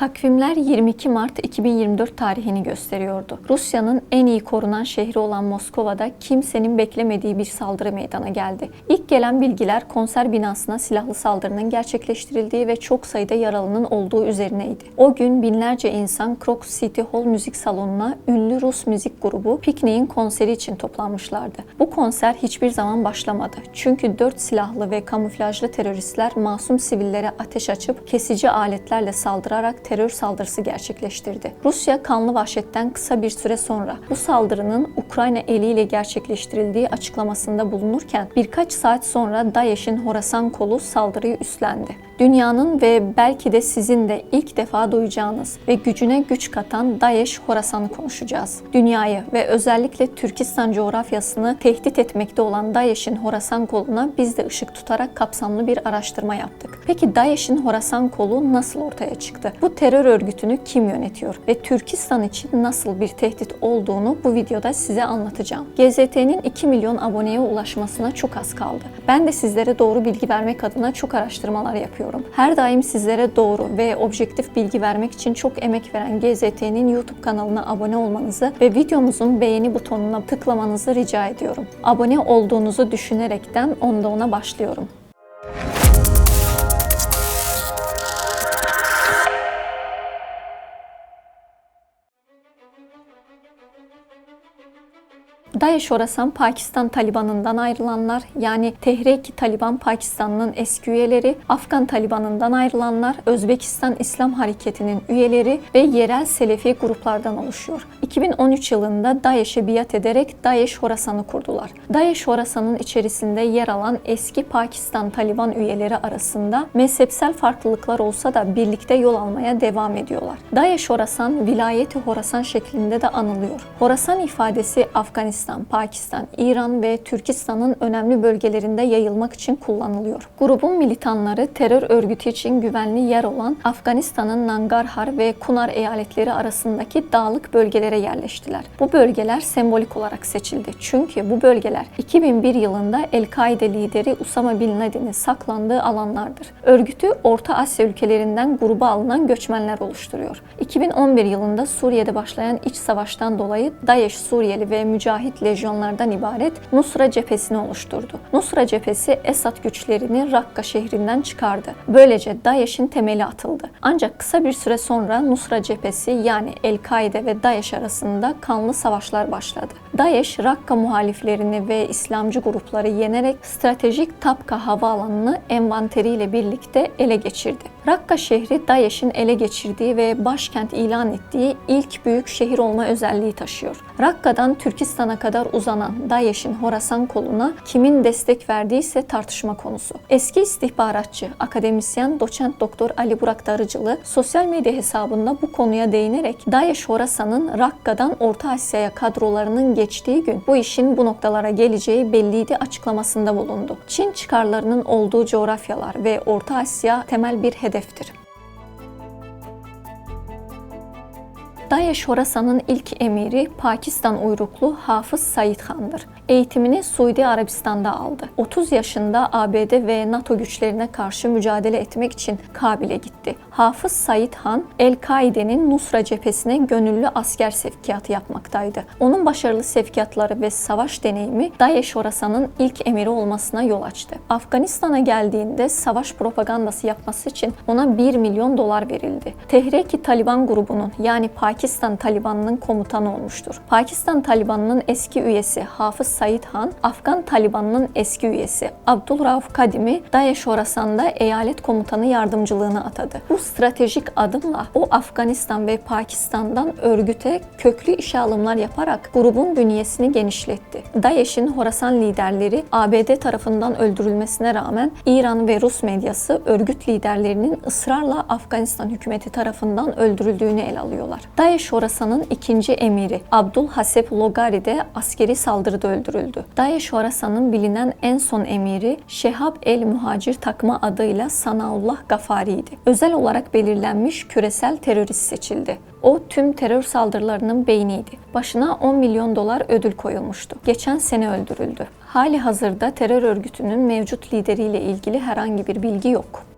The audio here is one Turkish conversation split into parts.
Takvimler 22 Mart 2024 tarihini gösteriyordu. Rusya'nın en iyi korunan şehri olan Moskova'da kimsenin beklemediği bir saldırı meydana geldi. İlk gelen bilgiler konser binasına silahlı saldırının gerçekleştirildiği ve çok sayıda yaralının olduğu üzerineydi. O gün binlerce insan Crocus City Hall müzik salonuna ünlü Rus müzik grubu Piknik'in konseri için toplanmışlardı. Bu konser hiçbir zaman başlamadı. Çünkü dört silahlı ve kamuflajlı teröristler masum sivillere ateş açıp kesici aletlerle saldırarak terör saldırısı gerçekleştirdi. Rusya kanlı vahşetten kısa bir süre sonra bu saldırının Ukrayna eliyle gerçekleştirildiği açıklamasında bulunurken birkaç saat sonra DAEŞ'in Horasan kolu saldırıyı üstlendi. Dünyanın ve belki de sizin de ilk defa duyacağınız ve gücüne güç katan DAEŞ Horasan'ı konuşacağız. Dünyayı ve özellikle Türkistan coğrafyasını tehdit etmekte olan DAEŞ'in Horasan koluna biz de ışık tutarak kapsamlı bir araştırma yaptık. Peki DAEŞ'in Horasan kolu nasıl ortaya çıktı? Bu terör örgütünü kim yönetiyor ve Türkistan için nasıl bir tehdit olduğunu bu videoda size anlatacağım. GZT'nin 2 milyon aboneye ulaşmasına çok az kaldı. Ben de sizlere doğru bilgi vermek adına çok araştırmalar yapıyorum. Her daim sizlere doğru ve objektif bilgi vermek için çok emek veren GZT'nin YouTube kanalına abone olmanızı ve videomuzun beğeni butonuna tıklamanızı rica ediyorum. Abone olduğunuzu düşünerekten onda ona başlıyorum. DAEŞ Orasan Pakistan Taliban'ından ayrılanlar yani Tehrik Taliban Pakistan'ın eski üyeleri, Afgan Taliban'ından ayrılanlar, Özbekistan İslam Hareketi'nin üyeleri ve yerel Selefi gruplardan oluşuyor. 2013 yılında DAEŞ'e biat ederek DAEŞ Horasan'ı kurdular. DAEŞ Horasan'ın içerisinde yer alan eski Pakistan Taliban üyeleri arasında mezhepsel farklılıklar olsa da birlikte yol almaya devam ediyorlar. DAEŞ Horasan, vilayeti Horasan şeklinde de anılıyor. Horasan ifadesi Afganistan Afganistan, Pakistan, İran ve Türkistan'ın önemli bölgelerinde yayılmak için kullanılıyor. Grubun militanları terör örgütü için güvenli yer olan Afganistan'ın Nangarhar ve Kunar eyaletleri arasındaki dağlık bölgelere yerleştiler. Bu bölgeler sembolik olarak seçildi. Çünkü bu bölgeler 2001 yılında El-Kaide lideri Usama Bin Laden'in saklandığı alanlardır. Örgütü Orta Asya ülkelerinden gruba alınan göçmenler oluşturuyor. 2011 yılında Suriye'de başlayan iç savaştan dolayı DAEŞ Suriyeli ve Mücahit lejyonlardan ibaret Nusra cephesini oluşturdu. Nusra cephesi Esad güçlerini Rakka şehrinden çıkardı. Böylece DAEŞ'in temeli atıldı. Ancak kısa bir süre sonra Nusra cephesi yani El-Kaide ve DAEŞ arasında kanlı savaşlar başladı. DAEŞ, Rakka muhaliflerini ve İslamcı grupları yenerek stratejik Tapka havaalanını envanteriyle birlikte ele geçirdi. Rakka şehri DAEŞ'in ele geçirdiği ve başkent ilan ettiği ilk büyük şehir olma özelliği taşıyor. Rakka'dan Türkistan'a kadar uzanan DAEŞ'in Horasan koluna kimin destek verdiyse tartışma konusu. Eski istihbaratçı, akademisyen doçent doktor Ali Burak Darıcılı sosyal medya hesabında bu konuya değinerek DAEŞ Horasan'ın Rakka'dan Orta Asya'ya kadrolarının geçtiği gün bu işin bu noktalara geleceği belliydi açıklamasında bulundu. Çin çıkarlarının olduğu coğrafyalar ve Orta Asya temel bir hedeftir. DAEŞ Horasan'ın ilk emiri Pakistan uyruklu Hafız Said Han'dır. Eğitimini Suudi Arabistan'da aldı. 30 yaşında ABD ve NATO güçlerine karşı mücadele etmek için Kabil'e gitti. Hafız Said Han, El-Kaide'nin Nusra cephesine gönüllü asker sevkiyatı yapmaktaydı. Onun başarılı sevkiyatları ve savaş deneyimi DAEŞ Horasan'ın ilk emiri olmasına yol açtı. Afganistan'a geldiğinde savaş propagandası yapması için ona 1 milyon dolar verildi. Tehriki Taliban grubunun yani Pakistan Taliban'ının komutanı olmuştur. Pakistan Taliban'ının eski üyesi Hafız Said Han, Afgan Taliban'ının eski üyesi Abdulrauf Kadim'i DAEŞ Horasan'da eyalet komutanı yardımcılığına atadı. Bu stratejik adımla o Afganistan ve Pakistan'dan örgüte köklü işe alımlar yaparak grubun bünyesini genişletti. DAEŞ'in Horasan liderleri ABD tarafından öldürülmesine rağmen İran ve Rus medyası örgüt liderlerinin ısrarla Afganistan hükümeti tarafından öldürüldüğünü ele alıyorlar. DAEŞ Horasan'ın ikinci emiri Abdul Hasep Logari de askeri saldırıda öldürüldü. DAEŞ Horasan'ın bilinen en son emiri Şehab el Muhacir takma adıyla Sanaullah Gafari'ydi. Özel olarak belirlenmiş küresel terörist seçildi. O tüm terör saldırılarının beyniydi. Başına 10 milyon dolar ödül koyulmuştu. Geçen sene öldürüldü. Hali hazırda terör örgütünün mevcut lideriyle ilgili herhangi bir bilgi yok.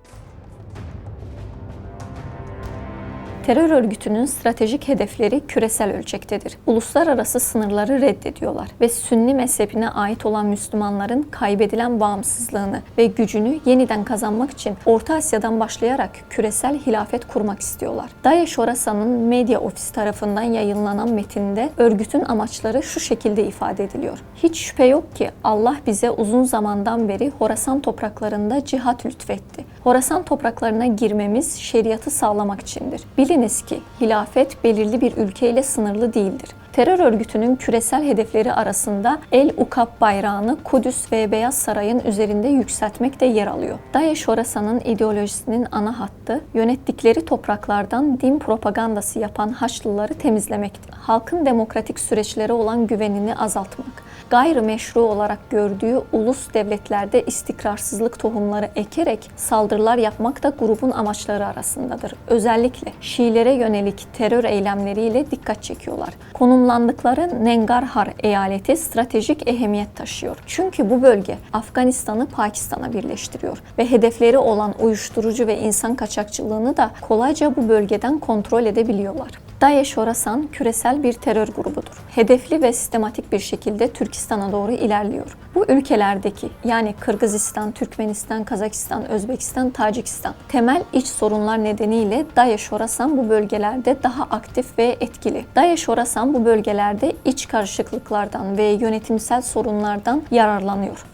Terör örgütünün stratejik hedefleri küresel ölçektedir. Uluslararası sınırları reddediyorlar ve Sünni mezhebine ait olan Müslümanların kaybedilen bağımsızlığını ve gücünü yeniden kazanmak için Orta Asya'dan başlayarak küresel hilafet kurmak istiyorlar. Daesh Horasan'ın medya ofisi tarafından yayınlanan metinde örgütün amaçları şu şekilde ifade ediliyor. Hiç şüphe yok ki Allah bize uzun zamandan beri Horasan topraklarında cihat lütfetti. Horasan topraklarına girmemiz şeriatı sağlamak içindir. Biliniz ki hilafet belirli bir ülkeyle sınırlı değildir. Terör örgütünün küresel hedefleri arasında El Ukab bayrağını Kudüs ve Beyaz Saray'ın üzerinde yükseltmek de yer alıyor. Daesh Horasan'ın ideolojisinin ana hattı yönettikleri topraklardan din propagandası yapan Haçlıları temizlemekti. Halkın demokratik süreçlere olan güvenini azaltmak, gayrimeşru olarak gördüğü ulus devletlerde istikrarsızlık tohumları ekerek saldırılar yapmak da grubun amaçları arasındadır. Özellikle Şiilere yönelik terör eylemleriyle dikkat çekiyorlar. Konumlandıkları Nengarhar eyaleti stratejik ehemmiyet taşıyor. Çünkü bu bölge Afganistan'ı Pakistan'a birleştiriyor ve hedefleri olan uyuşturucu ve insan kaçakçılığını da kolayca bu bölgeden kontrol edebiliyorlar. Daesh Horasan küresel bir terör grubudur. Hedefli ve sistematik bir şekilde Türkistan'a doğru ilerliyor. Bu ülkelerdeki yani Kırgızistan, Türkmenistan, Kazakistan, Özbekistan, Tacikistan temel iç sorunlar nedeniyle Daesh Horasan bu bölgelerde daha aktif ve etkili. Daesh Horasan bu bölgelerde iç karışıklıklardan ve yönetimsel sorunlardan yararlanıyor.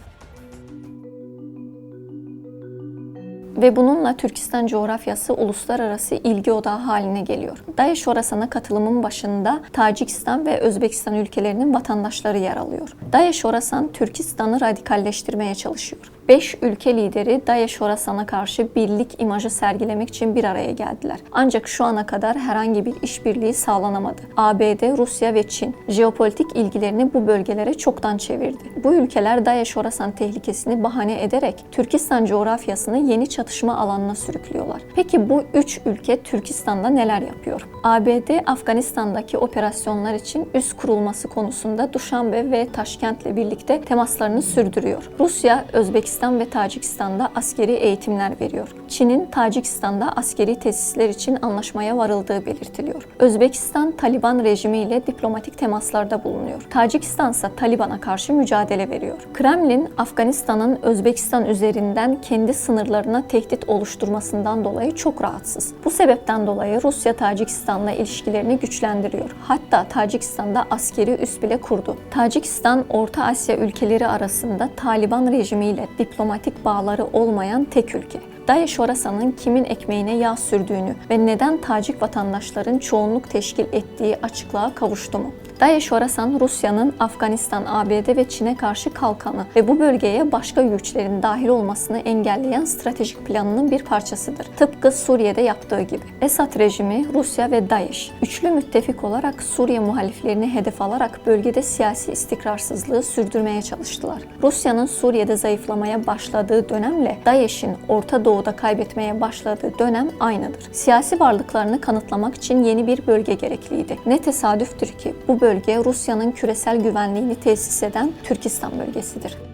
Ve bununla Türkistan coğrafyası uluslararası ilgi odağı haline geliyor. Daesh Horasan'a katılımın başında Tacikistan ve Özbekistan ülkelerinin vatandaşları yer alıyor. Daesh Horasan Türkistan'ı radikalleştirmeye çalışıyor. 5 ülke lideri Daesh Horasan'a karşı birlik imajı sergilemek için bir araya geldiler. Ancak şu ana kadar herhangi bir işbirliği sağlanamadı. ABD, Rusya ve Çin jeopolitik ilgilerini bu bölgelere çoktan çevirdi. Bu ülkeler Daesh Horasan tehlikesini bahane ederek Türkistan coğrafyasını yeni çatışma alanına sürüklüyorlar. Peki bu üç ülke Türkistan'da neler yapıyor? ABD, Afganistan'daki operasyonlar için üst kurulması konusunda Duşanbe ve Taşkent'le birlikte temaslarını sürdürüyor. Rusya, Özbekistan ve Tacikistan'da askeri eğitimler veriyor. Çin'in Tacikistan'da askeri tesisler için anlaşmaya varıldığı belirtiliyor. Özbekistan Taliban rejimiyle diplomatik temaslarda bulunuyor. Tacikistan ise Taliban'a karşı mücadele veriyor. Kremlin, Afganistan'ın Özbekistan üzerinden kendi sınırlarına tehdit oluşturmasından dolayı çok rahatsız. Bu sebepten dolayı Rusya Tacikistan'la ilişkilerini güçlendiriyor. Hatta Tacikistan'da askeri üs bile kurdu. Tacikistan, Orta Asya ülkeleri arasında Taliban rejimiyle diplomatik bağları olmayan tek ülke. Daesh Horasan'ın kimin ekmeğine yağ sürdüğünü ve neden Tacik vatandaşların çoğunluk teşkil ettiği açıklığa kavuştu mu? Daesh Horasan, Rusya'nın Afganistan, ABD ve Çin'e karşı kalkanı ve bu bölgeye başka güçlerin dahil olmasını engelleyen stratejik planının bir parçasıdır. Tıpkı Suriye'de yaptığı gibi. Esad rejimi, Rusya ve Daesh üçlü müttefik olarak Suriye muhaliflerini hedef alarak bölgede siyasi istikrarsızlığı sürdürmeye çalıştılar. Rusya'nın Suriye'de zayıflamaya başladığı dönemle Daesh'in Orta Doğu'da kaybetmeye başladığı dönem aynıdır. Siyasi varlıklarını kanıtlamak için yeni bir bölge gerekliydi. Ne tesadüftür ki bu bölge Rusya'nın küresel güvenliğini tesis eden Türkistan bölgesidir.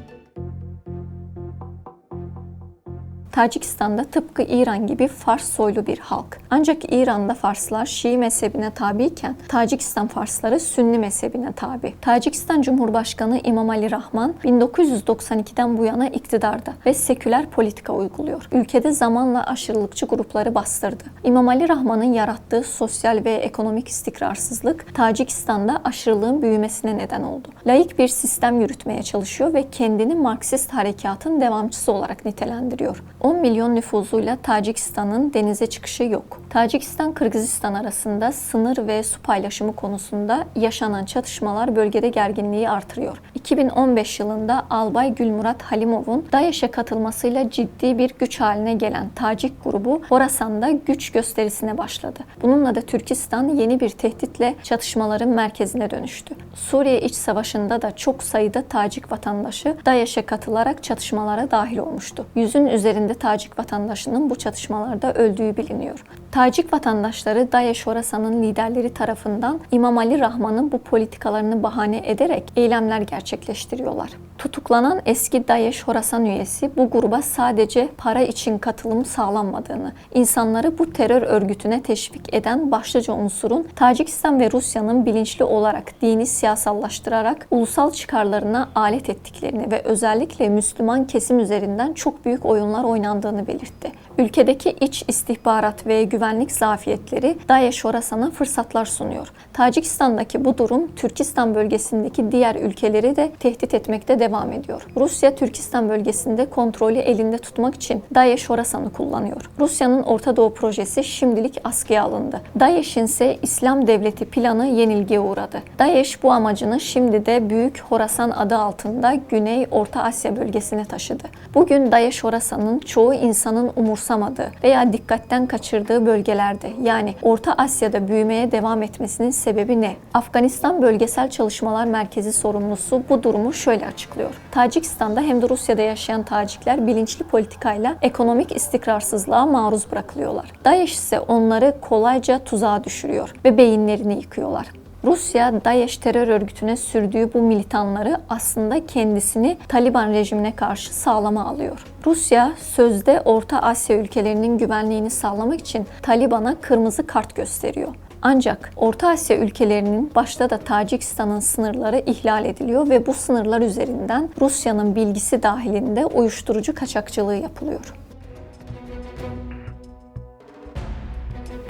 Tacikistan'da tıpkı İran gibi Fars soylu bir halk. Ancak İran'da Farslar Şii mezhebine tabiyken Tacikistan Farsları Sünni mezhebine tabi. Tacikistan Cumhurbaşkanı İmam Ali Rahman 1992'den bu yana iktidarda ve seküler politika uyguluyor. Ülkede zamanla aşırılıkçı grupları bastırdı. İmam Ali Rahman'ın yarattığı sosyal ve ekonomik istikrarsızlık Tacikistan'da aşırılığın büyümesine neden oldu. Laik bir sistem yürütmeye çalışıyor ve kendini Marksist harekatın devamcısı olarak nitelendiriyor. 10 milyon nüfuzuyla Tacikistan'ın denize çıkışı yok. Tacikistan-Kırgızistan arasında sınır ve su paylaşımı konusunda yaşanan çatışmalar bölgede gerginliği artırıyor. 2015 yılında Albay Gülmurat Halimov'un DAEŞ'e katılmasıyla ciddi bir güç haline gelen Tacik grubu Horasan'da güç gösterisine başladı. Bununla da Türkistan yeni bir tehditle çatışmaların merkezine dönüştü. Suriye İç Savaşı'nda da çok sayıda Tacik vatandaşı DAEŞ'e katılarak çatışmalara dahil olmuştu. Yüzün üzerinde sayıda Tacik vatandaşının bu çatışmalarda öldüğü biliniyor. Tacik vatandaşları Daesh Horasan'ın liderleri tarafından İmam Ali Rahman'ın bu politikalarını bahane ederek eylemler gerçekleştiriyorlar. Tutuklanan eski Daesh Horasan üyesi bu gruba sadece para için katılım sağlanmadığını, insanları bu terör örgütüne teşvik eden başlıca unsurun Tacikistan ve Rusya'nın bilinçli olarak dini siyasallaştırarak ulusal çıkarlarına alet ettiklerini ve özellikle Müslüman kesim üzerinden çok büyük oyunlar oynandığını belirtti. Ülkedeki iç istihbarat ve güvenlik zafiyetleri Daesh Horasan'a fırsatlar sunuyor. Tacikistan'daki bu durum Türkistan bölgesindeki diğer ülkeleri de tehdit etmekte devam ediyor. Rusya Türkistan bölgesinde kontrolü elinde tutmak için Daesh Horasan'ı kullanıyor. Rusya'nın Orta Doğu projesi şimdilik askıya alındı. Daesh'in ise İslam devleti planı yenilgiye uğradı. Daesh bu amacını şimdi de Büyük Horasan adı altında Güney Orta Asya bölgesine taşıdı. Bugün Daesh Horasan'ın çoğu insanın umursamadığı veya dikkatten kaçırdığı bölgelerde yani Orta Asya'da büyümeye devam etmesinin sebebi ne? Afganistan Bölgesel Çalışmalar Merkezi sorumlusu bu durumu şöyle açıklıyor. Tacikistan'da hem de Rusya'da yaşayan Tacikler bilinçli politikayla ekonomik istikrarsızlığa maruz bırakılıyorlar. Daesh ise onları kolayca tuzağa düşürüyor ve beyinlerini yıkıyorlar. Rusya, DAEŞ terör örgütüne sürdüğü bu militanları aslında kendisini Taliban rejimine karşı sağlama alıyor. Rusya sözde Orta Asya ülkelerinin güvenliğini sağlamak için Taliban'a kırmızı kart gösteriyor. Ancak Orta Asya ülkelerinin başta da Tacikistan'ın sınırları ihlal ediliyor ve bu sınırlar üzerinden Rusya'nın bilgisi dahilinde uyuşturucu kaçakçılığı yapılıyor.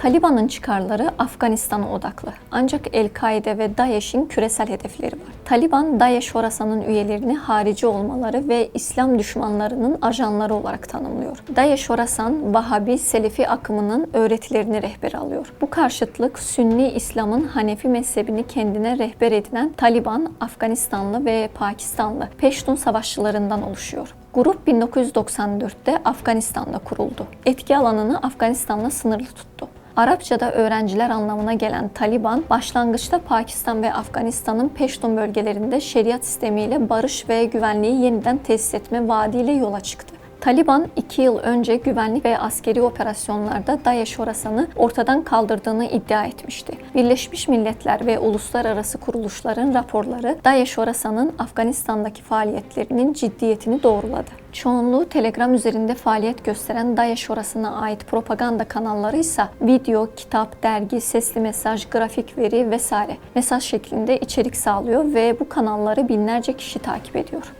Taliban'ın çıkarları Afganistan'a odaklı. Ancak El-Kaide ve DAEŞ'in küresel hedefleri var. Taliban, DAEŞ Horasan'ın üyelerini harici olmaları ve İslam düşmanlarının ajanları olarak tanımlıyor. DAEŞ Horasan, Vahabi, Selefi akımının öğretilerini rehber alıyor. Bu karşıtlık Sünni İslam'ın Hanefi mezhebini kendine rehber edinen Taliban, Afganistanlı ve Pakistanlı Peştun savaşçılarından oluşuyor. Grup 1994'te Afganistan'da kuruldu. Etki alanını Afganistan'la sınırlı tuttu. Arapçada öğrenciler anlamına gelen Taliban, başlangıçta Pakistan ve Afganistan'ın Peştun bölgelerinde şeriat sistemiyle barış ve güvenliği yeniden tesis etme vaadiyle yola çıktı. Taliban iki yıl önce güvenlik ve askeri operasyonlarda DAEŞ Horasan'ı ortadan kaldırdığını iddia etmişti. Birleşmiş Milletler ve uluslararası kuruluşların raporları DAEŞ Horasan'ın Afganistan'daki faaliyetlerinin ciddiyetini doğruladı. Çoğunluğu Telegram üzerinde faaliyet gösteren DAEŞ Horasan'a ait propaganda kanalları ise video, kitap, dergi, sesli mesaj, grafik veri vesaire mesaj şeklinde içerik sağlıyor ve bu kanalları binlerce kişi takip ediyor.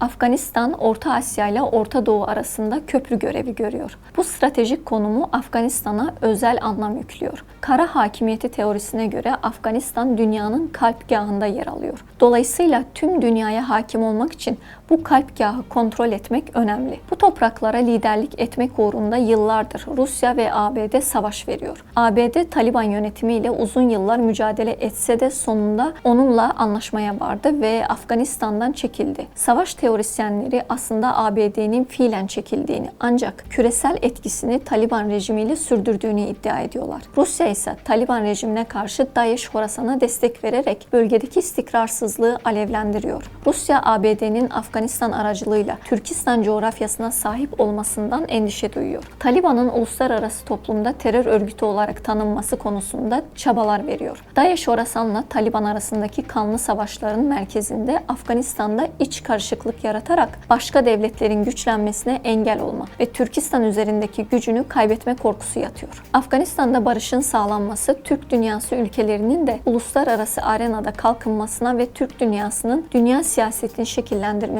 Afganistan, Orta Asya ile Orta Doğu arasında köprü görevi görüyor. Bu stratejik konumu Afganistan'a özel anlam yüklüyor. Kara hakimiyeti teorisine göre Afganistan dünyanın kalpgahında yer alıyor. Dolayısıyla tüm dünyaya hakim olmak için bu kalpgahı kontrol etmek önemli. Bu topraklara liderlik etmek uğrunda yıllardır Rusya ve ABD savaş veriyor. ABD Taliban yönetimiyle uzun yıllar mücadele etse de sonunda onunla anlaşmaya vardı ve Afganistan'dan çekildi. Savaş teorisyenleri aslında ABD'nin fiilen çekildiğini ancak küresel etkisini Taliban rejimiyle sürdürdüğünü iddia ediyorlar. Rusya ise Taliban rejimine karşı DAEŞ Horasan'a destek vererek bölgedeki istikrarsızlığı alevlendiriyor. Rusya ABD'nin Afganistan aracılığıyla Türkistan coğrafyasına sahip olmasından endişe duyuyor. Taliban'ın uluslararası toplumda terör örgütü olarak tanınması konusunda çabalar veriyor. DAEŞ Horasan'la Taliban arasındaki kanlı savaşların merkezinde Afganistan'da iç karışıklık yaratarak başka devletlerin güçlenmesine engel olma ve Türkistan üzerindeki gücünü kaybetme korkusu yatıyor. Afganistan'da barışın sağlanması Türk dünyası ülkelerinin de uluslararası arenada kalkınmasına ve Türk dünyasının dünya siyasetini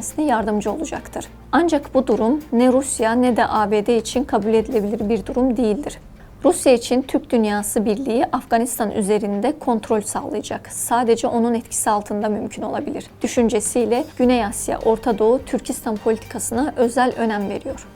şekillendirmesine yardımcı olacaktır. Ancak bu durum ne Rusya ne de ABD için kabul edilebilir bir durum değildir. Rusya için Türk Dünyası Birliği Afganistan üzerinde kontrol sağlayacak. Sadece onun etkisi altında mümkün olabilir. Düşüncesiyle Güney Asya, Orta Doğu, Türkistan politikasına özel önem veriyor.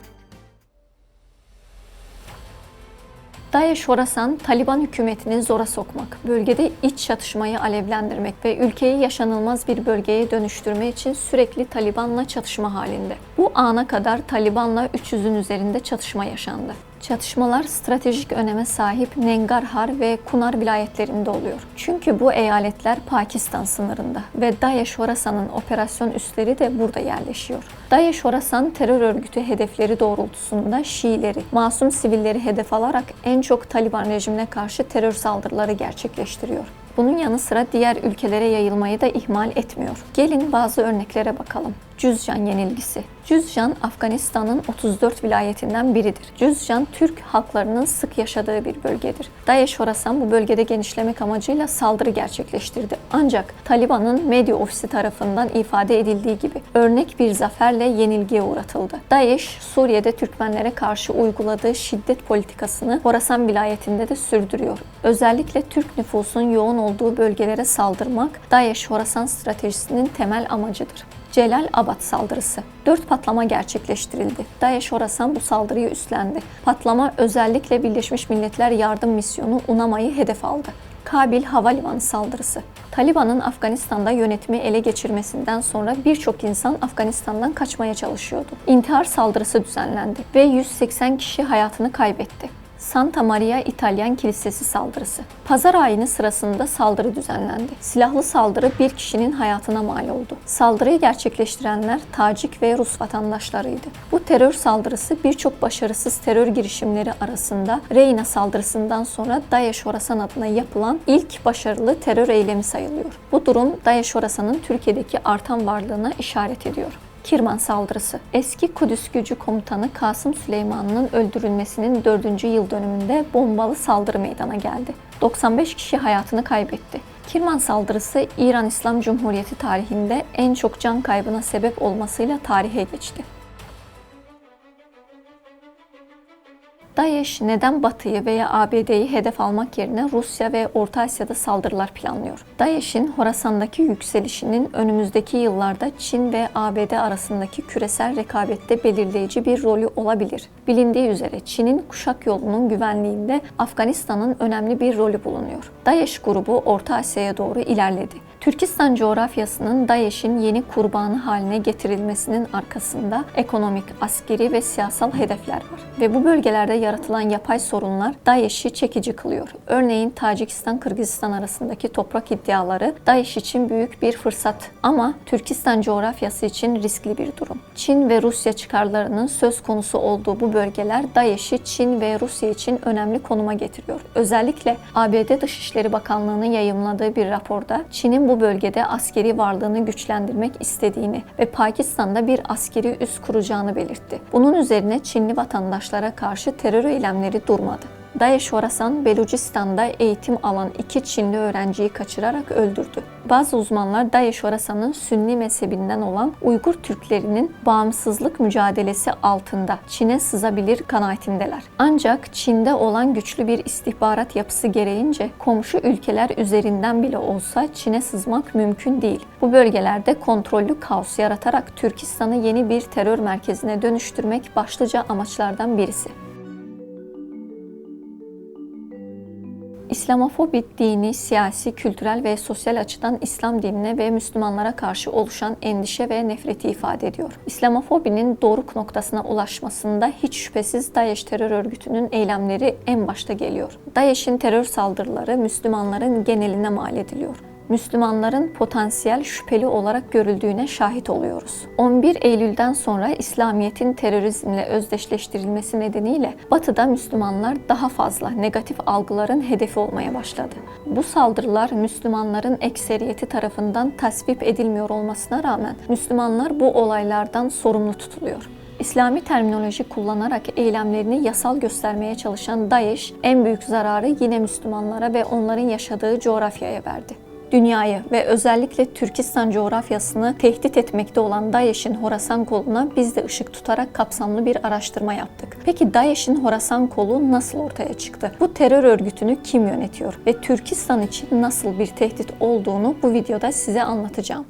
DAEŞ Horasan, Taliban hükümetini zora sokmak, bölgede iç çatışmayı alevlendirmek ve ülkeyi yaşanılmaz bir bölgeye dönüştürme için sürekli Taliban'la çatışma halinde. Bu ana kadar Taliban'la 300'ün üzerinde çatışma yaşandı. Çatışmalar stratejik öneme sahip Nengarhar ve Kunar vilayetlerinde oluyor. Çünkü bu eyaletler Pakistan sınırında ve DAEŞ Horasan'ın operasyon üsleri de burada yerleşiyor. DAEŞ Horasan terör örgütü hedefleri doğrultusunda Şiileri, masum sivilleri hedef alarak en çok Taliban rejimine karşı terör saldırıları gerçekleştiriyor. Bunun yanı sıra diğer ülkelere yayılmayı da ihmal etmiyor. Gelin bazı örneklere bakalım. Cüzcan yenilgisi. Cüzcan, Afganistan'ın 34 vilayetinden biridir. Cüzcan, Türk halklarının sık yaşadığı bir bölgedir. DAEŞ Horasan bu bölgede genişlemek amacıyla saldırı gerçekleştirdi. Ancak Taliban'ın medya ofisi tarafından ifade edildiği gibi örnek bir zaferle yenilgiye uğratıldı. DAEŞ, Suriye'de Türkmenlere karşı uyguladığı şiddet politikasını Horasan vilayetinde de sürdürüyor. Özellikle Türk nüfusun yoğun olduğu bölgelere saldırmak DAEŞ Horasan stratejisinin temel amacıdır. Celal Abad saldırısı. Dört patlama gerçekleştirildi. DAEŞ Horasan bu saldırıyı üstlendi. Patlama özellikle Birleşmiş Milletler Yardım Misyonu UNAMA'yı hedef aldı. Kabil Havalimanı saldırısı. Taliban'ın Afganistan'da yönetimi ele geçirmesinden sonra birçok insan Afganistan'dan kaçmaya çalışıyordu. İntihar saldırısı düzenlendi ve 180 kişi hayatını kaybetti. Santa Maria İtalyan Kilisesi saldırısı. Pazar ayini sırasında saldırı düzenlendi. Silahlı saldırı bir kişinin hayatına mal oldu. Saldırıyı gerçekleştirenler Tacik ve Rus vatandaşlarıydı. Bu terör saldırısı birçok başarısız terör girişimleri arasında Reyna saldırısından sonra DAEŞ Horasan adına yapılan ilk başarılı terör eylemi sayılıyor. Bu durum DAEŞ Horasan'ın Türkiye'deki artan varlığına işaret ediyor. Kirman saldırısı. Eski Kudüs gücü komutanı Kasım Süleyman'ın öldürülmesinin 4. yıl dönümünde bombalı saldırı meydana geldi. 95 kişi hayatını kaybetti. Kirman saldırısı İran İslam Cumhuriyeti tarihinde en çok can kaybına sebep olmasıyla tarihe geçti. DAEŞ neden Batı'yı veya ABD'yi hedef almak yerine Rusya ve Orta Asya'da saldırılar planlıyor? DAEŞ'in Horasan'daki yükselişinin önümüzdeki yıllarda Çin ve ABD arasındaki küresel rekabette belirleyici bir rolü olabilir. Bilindiği üzere Çin'in kuşak yolunun güvenliğinde Afganistan'ın önemli bir rolü bulunuyor. DAEŞ grubu Orta Asya'ya doğru ilerledi. Türkistan coğrafyasının DAEŞ'in yeni kurbanı haline getirilmesinin arkasında ekonomik, askeri ve siyasal hedefler var. Ve bu bölgelerde yaratılan yapay sorunlar DAEŞ'i çekici kılıyor. Örneğin Tacikistan-Kırgızistan arasındaki toprak iddiaları DAEŞ için büyük bir fırsat ama Türkistan coğrafyası için riskli bir durum. Çin ve Rusya çıkarlarının söz konusu olduğu bu bölgeler DAEŞ'i Çin ve Rusya için önemli konuma getiriyor. Özellikle ABD Dışişleri Bakanlığı'nın yayımladığı bir raporda Çin'in bu bölgede askeri varlığını güçlendirmek istediğini ve Pakistan'da bir askeri üs kuracağını belirtti. Bunun üzerine Çinli vatandaşlara karşı terör eylemleri durmadı. DAEŞ Horasan, Belucistan'da eğitim alan iki Çinli öğrenciyi kaçırarak öldürdü. Bazı uzmanlar DAEŞ Horasan'ın Sünni mezhebinden olan Uygur Türklerinin bağımsızlık mücadelesi altında Çin'e sızabilir kanaatindeler. Ancak Çin'de olan güçlü bir istihbarat yapısı gereğince komşu ülkeler üzerinden bile olsa Çin'e sızmak mümkün değil. Bu bölgelerde kontrollü kaos yaratarak Türkistan'ı yeni bir terör merkezine dönüştürmek başlıca amaçlardan birisi. İslamofobi dini, siyasi, kültürel ve sosyal açıdan İslam dinine ve Müslümanlara karşı oluşan endişe ve nefreti ifade ediyor. İslamofobinin doruk noktasına ulaşmasında hiç şüphesiz DAEŞ terör örgütünün eylemleri en başta geliyor. DAEŞ'in terör saldırıları Müslümanların geneline mal ediliyor. Müslümanların potansiyel şüpheli olarak görüldüğüne şahit oluyoruz. 11 Eylül'den sonra İslamiyet'in terörizmle özdeşleştirilmesi nedeniyle Batı'da Müslümanlar daha fazla negatif algıların hedefi olmaya başladı. Bu saldırılar Müslümanların ekseriyeti tarafından tasvip edilmiyor olmasına rağmen Müslümanlar bu olaylardan sorumlu tutuluyor. İslami terminoloji kullanarak eylemlerini yasal göstermeye çalışan DAEŞ en büyük zararı yine Müslümanlara ve onların yaşadığı coğrafyaya verdi dünyayı ve özellikle Türkistan coğrafyasını tehdit etmekte olan DAEŞ'in Horasan koluna biz de ışık tutarak kapsamlı bir araştırma yaptık. Peki DAEŞ'in Horasan kolu nasıl ortaya çıktı? Bu terör örgütünü kim yönetiyor ve Türkistan için nasıl bir tehdit olduğunu bu videoda size anlatacağım.